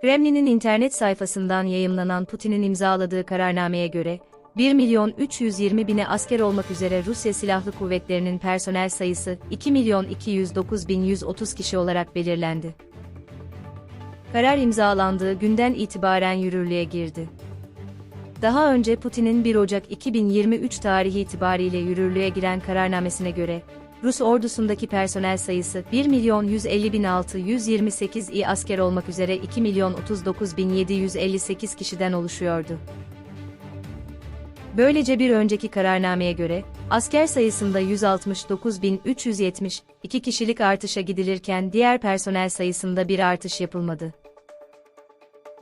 Kremlin'in internet sayfasından yayımlanan Putin'in imzaladığı kararnameye göre, 1 milyon 320 bine asker olmak üzere Rusya Silahlı Kuvvetleri'nin personel sayısı 2 milyon 209 bin 130 kişi olarak belirlendi. Karar imzalandığı günden itibaren yürürlüğe girdi. Daha önce Putin'in 1 Ocak 2023 tarihi itibariyle yürürlüğe giren kararnamesine göre, Rus ordusundaki personel sayısı 1 milyon 150 bin 628 iyi asker olmak üzere 2 milyon 39 bin 758 kişiden oluşuyordu. Böylece bir önceki kararnameye göre, asker sayısında 169.372 kişilik artışa gidilirken diğer personel sayısında bir artış yapılmadı.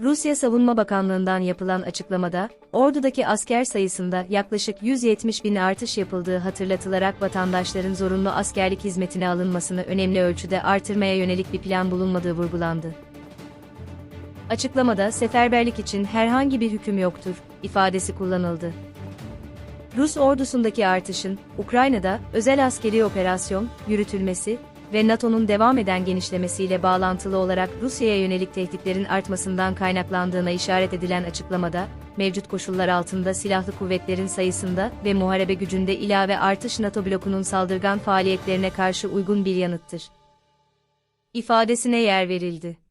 Rusya Savunma Bakanlığı'ndan yapılan açıklamada, ordudaki asker sayısında yaklaşık 170 bin artış yapıldığı hatırlatılarak vatandaşların zorunlu askerlik hizmetine alınmasını önemli ölçüde artırmaya yönelik bir plan bulunmadığı vurgulandı. Açıklamada seferberlik için herhangi bir hüküm yoktur, ifadesi kullanıldı. Rus ordusundaki artışın, Ukrayna'da özel askeri operasyon yürütülmesi ve NATO'nun devam eden genişlemesiyle bağlantılı olarak Rusya'ya yönelik tehditlerin artmasından kaynaklandığına işaret edilen açıklamada, mevcut koşullar altında silahlı kuvvetlerin sayısında ve muharebe gücünde ilave artış NATO blokunun saldırgan faaliyetlerine karşı uygun bir yanıttır. ifadesine yer verildi.